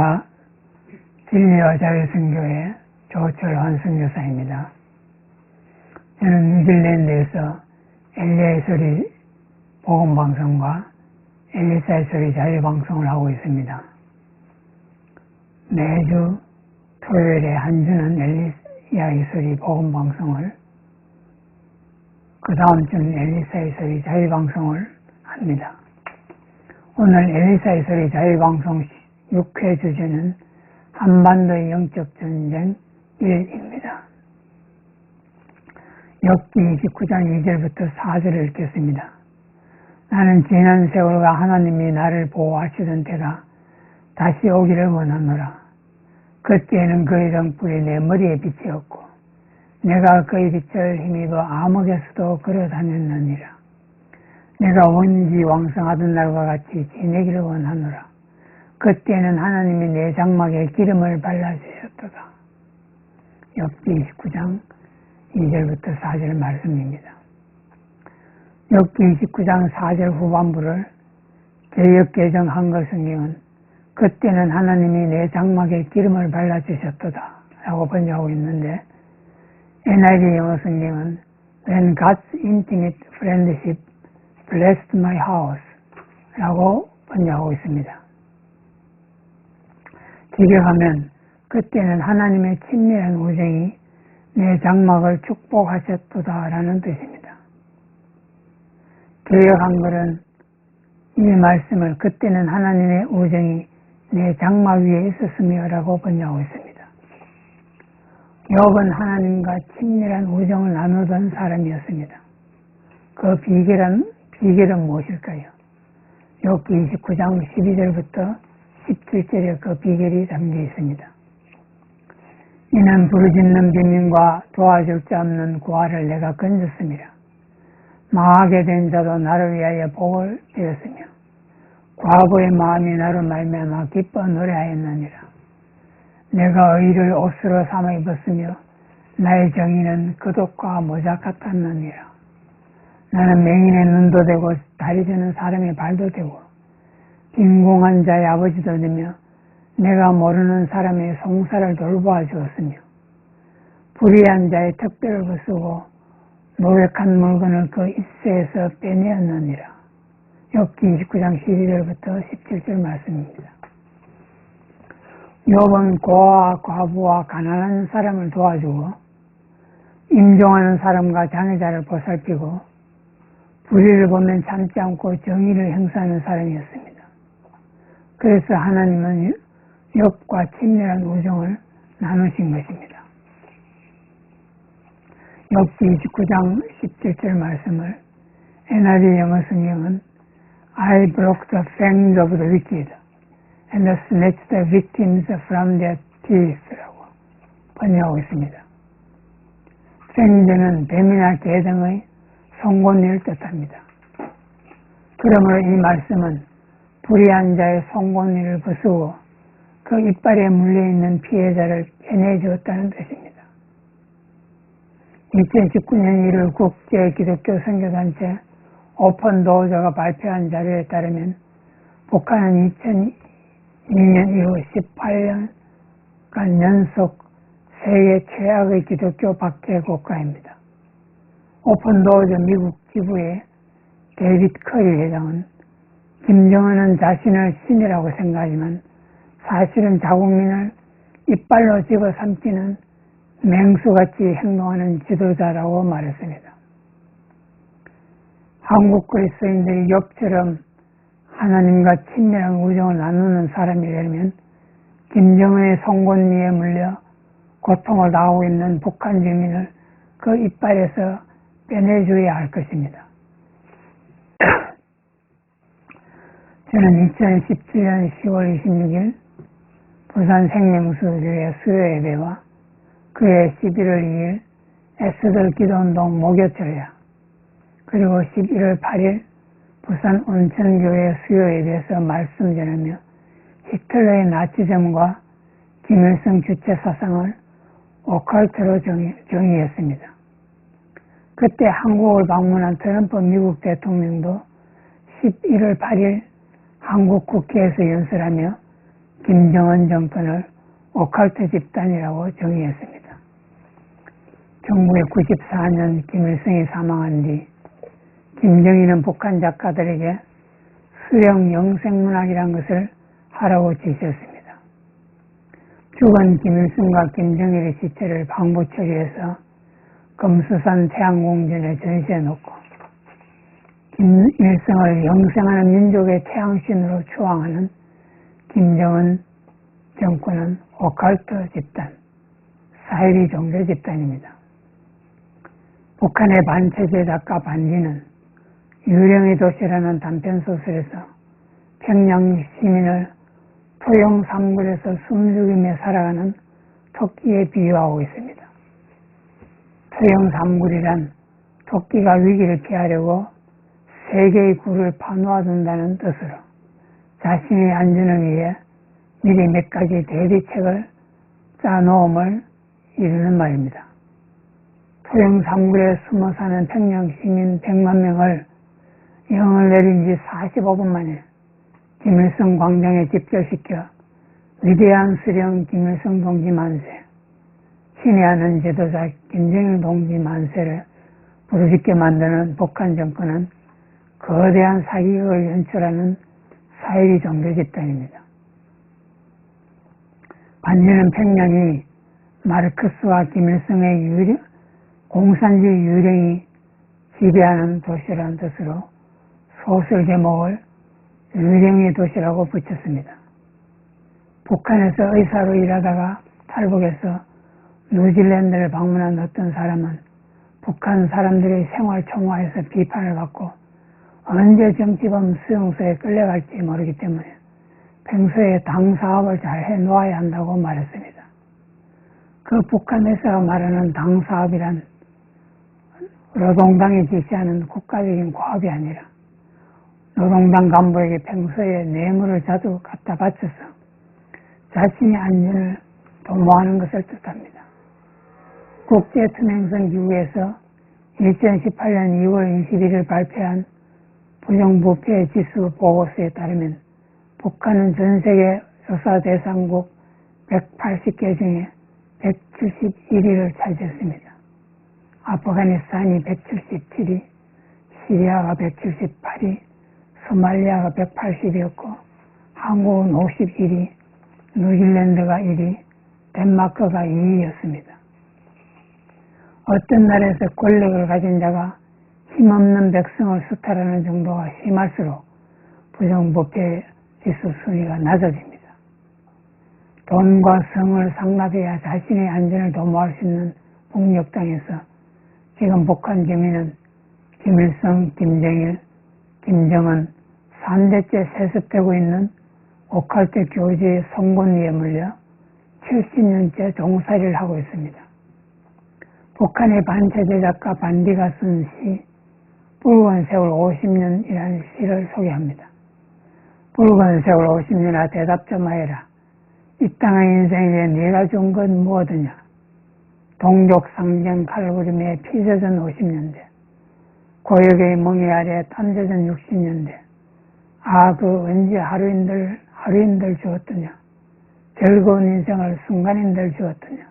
안녕하십니까. 진리여자유선교회 조철환 선교사입니다. 저는 뉴질랜드에서 엘리아의 소리 보건방송과 엘리사의 소리 자유방송을 하고 있습니다. 매주 토요일에 한 주는 엘리야의 소리 보건방송을 그 다음 주는 엘리사의 소리 자유방송을 합니다. 오늘 엘리사의 소리 자유방송 6회 주제는 한반도의 영적 전쟁 1입니다. 역기 29장 2절부터 4절을 읽겠습니다. 나는 지난 세월과 하나님이 나를 보호하시던 때가 다시 오기를 원하노라. 그때에는 그의 등불이 내 머리에 빛이었고 내가 그의 빛을 힘입어 암흑에서도 걸어다녔느니라. 내가 원지 왕성하던 날과 같이 지내기를 원하노라. 그때는 하나님이 내 장막에 기름을 발라주셨도다. 역기 29장 2절부터 4절 말씀입니다. 역기 29장 4절 후반부를 개혁개정 한글 성경은 그때는 하나님이 내 장막에 기름을 발라주셨도다 라고 번역하고 있는데 NIV 영어 성경은 When God's intimate friendship blessed my house 라고 번역하고 있습니다. 기억하면 그때는 하나님의 친밀한 우정이 내 장막을 축복하셨도다 라는 뜻입니다. 개혁 한 글은 이 말씀을 그때는 하나님의 우정이 내 장막 위에 있었으며 라고 번역하고 있습니다. 욥은 하나님과 친밀한 우정을 나누던 사람이었습니다. 그 비결은, 비결은 무엇일까요? 욥기 29장 12절부터 17절에 그 비결이 담겨 있습니다. 이는 부르짖는 빈민과 도와줄 자 없는 구하를 내가 건졌습니다. 망하게 된 자도 나를 위하여 복을 되었으며 과부의 마음이 나로 말미암아 기뻐 노래하였느니라. 내가 의를 옷으로 삼아 입었으며 나의 정의는 그독과 모자 같았느니라. 나는 맹인의 눈도 되고 다리 되는 사람의 발도 되고 빈공한 자의 아버지도 되며 내가 모르는 사람의 송사를 돌보아 주었으며 불의한 자의 특별을 부수고 노획한 물건을 그 입새에서 빼내었느니라. 엽기 29장 12절부터 17절 말씀입니다. 욥은 고아와 과부와 가난한 사람을 도와주고 임종하는 사람과 장애자를 보살피고 불의를 보면 참지 않고 정의를 행사하는 사람이었습니다. 그래서 하나님은 욥과 친밀한 우정을 나누신 것입니다. 욥기 29장 17절 말씀을 NIV 영어 성경은 I broke the fangs of the wicked and snatched the victims from their teeth라고 번역하고 있습니다. 생제는 뱀이나 개 등의 송곳니를 뜻합니다. 그러므로 이 말씀은 불의한 자의 송곳니를 부수고 그 이빨에 물려있는 피해자를 빼내주었다는 뜻입니다. 2019년 1월 국제 기독교 선교단체 오픈도어저가 발표한 자료에 따르면 북한은 2002년 이후 18년간 연속 세계 최악의 기독교 박제 국가입니다. 오픈도어저 미국 지부의 데이빗 커리 회장은 김정은은 자신을 신이라고 생각하지만 사실은 자국민을 이빨로 집어 삼키는 맹수같이 행동하는 지도자라고 말했습니다. 한국 그리스도인들이 엽처럼 하나님과 친밀한 우정을 나누는 사람이 되면 김정은의 송곳니에 물려 고통을 당하고 있는 북한 주민을 그 이빨에서 빼내줘야 할 것입니다. 저는 2017년 10월 26일 부산 생명수교회 수요예배와 그해 11월 2일 에스더 기도운동 목요철야 그리고 11월 8일 부산 온천교회 수요예배에서 말씀 전하며 히틀러의 나치즘과 김일성 주체 사상을 오컬트로 정의, 정의했습니다. 그때 한국을 방문한 트럼프 미국 대통령도 11월 8일 한국 국회에서 연설하며 김정은 정권을 오컬트 집단이라고 정의했습니다. 1994년 김일성이 사망한 뒤 김정일은 북한 작가들에게 수령 영생문학이란 것을 하라고 지시했습니다. 죽은 김일성과 김정일의 시체를 방부 처리해서 금수산 태양공전에 전시해 놓고 김 일성을 영생하는 민족의 태양신으로 추앙하는 김정은 정권은 오컬트 집단, 사이비 종교 집단입니다. 북한의 반체제 작가 반디는 유령의 도시라는 단편소설에서 평양 시민을 토용 삼굴에서 숨죽이며 살아가는 토끼에 비유하고 있습니다. 토용 삼굴이란 토끼가 위기를 피하려고 세 개의 굴을 파놓아둔다는 뜻으로 자신의 안전을 위해 미리 몇 가지 대비책을 짜놓음을 이루는 말입니다. 토영 삼굴에 숨어 사는 평양 시민 100만 명을 영을 내린 지 45분 만에 김일성 광장에 집결시켜 위대한 수령 김일성 동지 만세, 신의하는 지도자 김정일 동지 만세를 부르짖게 만드는 북한 정권은 거대한 사기극을 연출하는 사회리 종교 집단입니다. 반면은 평양이 마르크스와 김일성의 유령, 공산주의 유령이 지배하는 도시라는 뜻으로 소설 제목을 유령의 도시라고 붙였습니다. 북한에서 의사로 일하다가 탈북해서 뉴질랜드를 방문한 어떤 사람은 북한 사람들의 생활 청화에서 비판을 받고 언제 정치범 수용소에 끌려갈지 모르기 때문에 평소에 당 사업을 잘 해놓아야 한다고 말했습니다. 그 북한 회사가 말하는 당 사업이란 노동당이 지시하는 국가적인 과업이 아니라 노동당 간부에게 평소에 뇌물을 자주 갖다 바쳐서 자신의 안전을 도모하는 것을 뜻합니다. 국제투명성 기구에서 2018년 2월 21일 발표한 부정부패 지수 보고서에 따르면 북한은 전 세계 조사 대상국 180개 중에 171위를 차지했습니다. 아프가니스탄이 177위, 시리아가 178위, 소말리아가 180이었고 한국은 51위, 뉴질랜드가 1위, 덴마크가 2위였습니다. 어떤 나라에서 권력을 가진 자가 힘없는 백성을 수탈하는 정도가 심할수록 부정부패 지수 순위가 낮아집니다. 돈과 성을 상납해야 자신의 안전을 도모할 수 있는 북녘 땅에서 지금 북한 주민은 김일성, 김정일, 김정은 3대째 세습되고 있는 오칼테 교지의 송곳 위에 물려 70년째 종살이를 하고 있습니다. 북한의 반체제 작가 반디가 쓴 시, 붉은 세월 50년이라는 시를 소개합니다. 붉은 세월 50년아 대답 좀 하여라. 이 땅의 인생에 네가 준 건 무엇이냐? 동족 상경 칼부림에 피 젖은 50년대. 고역의 멍이 아래 땀 젖은 60년대. 아, 그 언제 하루인들, 하루인들 주었더냐? 즐거운 인생을 순간인들 주었더냐?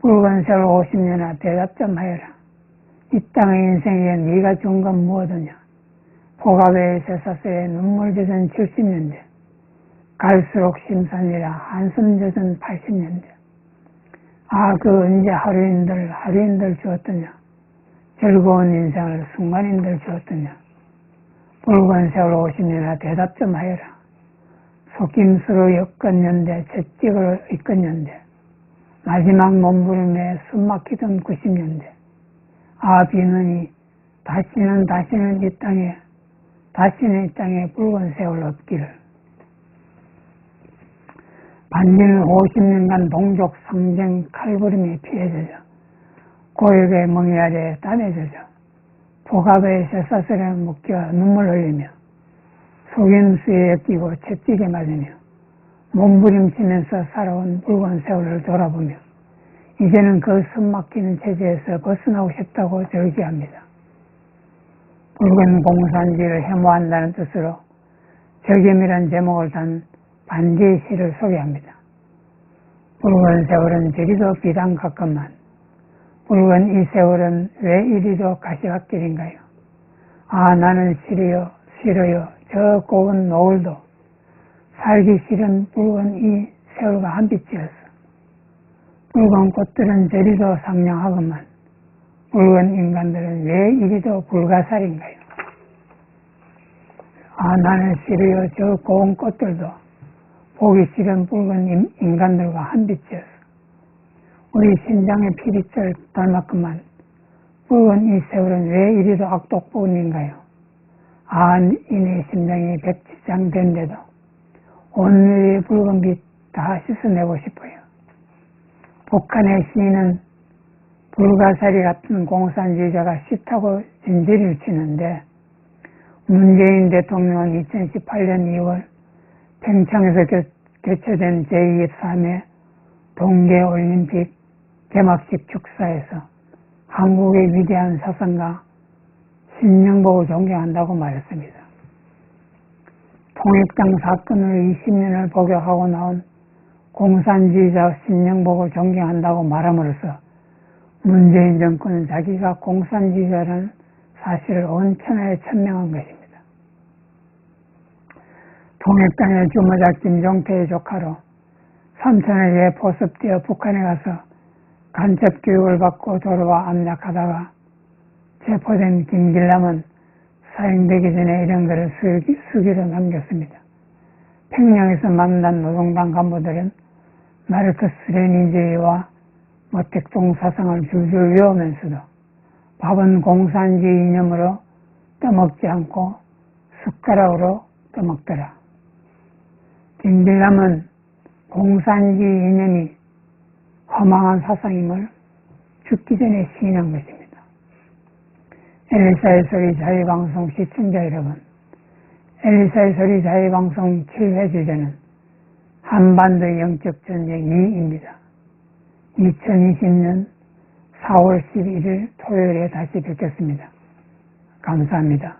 붉은 세월 50년아 대답 좀 하여라. 이 땅의 인생에 네가 준 건 무엇이냐? 포갑의 새사슬에 눈물 젖은 70년대. 갈수록 심산이라 한숨 젖은 80년대. 아, 그 언제 하루인들, 하루인들 주었더냐? 즐거운 인생을 순간인들 주었더냐? 붉은 세월 50년이나 대답 좀 하여라. 속임수로 엮었는데, 채찍으로 이끌렸는데, 마지막 몸부림에 숨막히던 90년대. 아, 비느니, 다시는 다시는 이 땅에, 다시는 이 땅에 붉은 세월 없기를. 반년 50년간 동족 상쟁 칼부림이 피해져죠. 고역의 멍이 아래 땀에 젖어 복압의 새사슬에 묶여 눈물 흘리며 속임수에 엮이고 채찍에 맞으며 몸부림치면서 살아온 붉은 세월을 돌아보며 이제는 그 숨막히는 체제에서 벗어나고 싶다고 절기합니다. 붉은 공산주의를 혐오한다는 뜻으로 절겸이란 제목을 단 반지의 시를 소개합니다. 붉은 세월은 저리도 비단 같건만 붉은 이 세월은 왜 이리도 가시밭길인가요? 아 나는 싫어요 싫어요 저 고운 노을도 살기 싫은 붉은 이 세월과 한빛이었어. 붉은 꽃들은 저리도 상냥하건만 붉은 인간들은 왜 이리도 불가사리인가요? 아 나는 싫어요 저 고운 꽃들도 보기 싫은 붉은 인- 인간들과 한빛이었어. 우리 심장의 피리철 닮았구만 붉은 이 세월은 왜 이리도 악독뿐인가요? 아, 이내 심장이 백지장 된데도 오늘의 붉은 빛 다 씻어내고 싶어요. 북한의 시인은 불가사리 같은 공산주의자가 싫다고 진지를 치는데 문재인 대통령은 2018년 2월 평창에서 개, 개최된 제23회 동계올림픽 개막식 축사에서 한국의 위대한 사상가 신영복을 존경한다고 말했습니다. 통일당 사건을 20년을 복역하고 나온 공산주의자 신영복을 존경한다고 말함으로써 문재인 정권은 자기가 공산주의자라는 사실을 온 천하에 천명한 것입니다. 통일당의 주모자 김종태의 조카로 삼천을 위해 포섭되어 북한에 가서 간첩 교육을 받고 돌아와 압력하다가 체포된 김길남은 사형되기 전에 이런 글을 수기, 수기로 남겼습니다. 평양에서 만난 노동당 간부들은 마르크스 레닌주의와 모택동 사상을 줄줄 외우면서도 밥은 공산주의 이념으로 떠먹지 않고 숟가락으로 떠먹더라. 김길남은 공산주의 이념이 허망한 사상임을 죽기 전에 시인한 것입니다. 엘리사의 소리 자유방송 시청자 여러분, 엘리사의 소리 자유방송 7회 주제는 한반도 영적 전쟁 2입니다. 2020년 4월 11일 토요일에 다시 뵙겠습니다. 감사합니다.